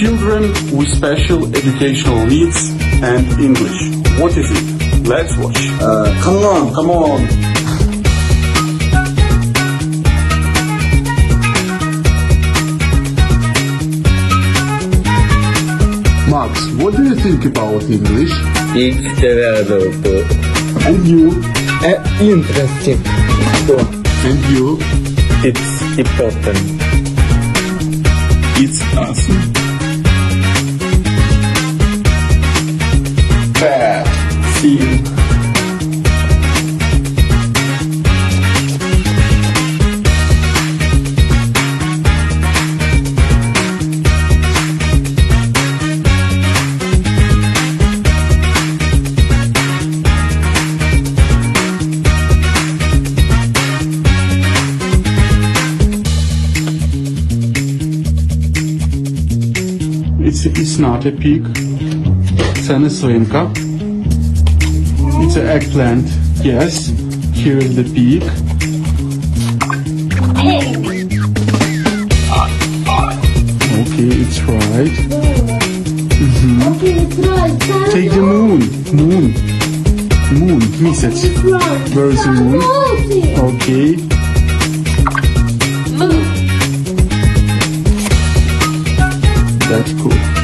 children with special educational needs and English. What is it? Let's watch. Uh, come on, come on. Max, what do you think about English? It's developed. And you? Uh, interesting. And you? it's important. It's awesome. It's, it's not a pig. Це не свинка. It's an eggplant. Yes. Here is the pig. Okay, it's right. Okay, it's right. Take the moon. Moon. Moon. Місяць. Where is the moon? Okay. That's cool.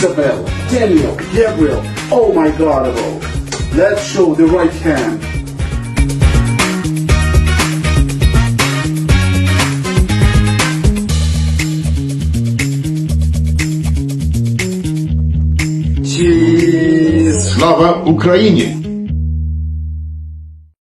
Isabel, Daniel, Gabriel. Oh my God, Abo. Let's show the right hand. Cheese. Слава Україні!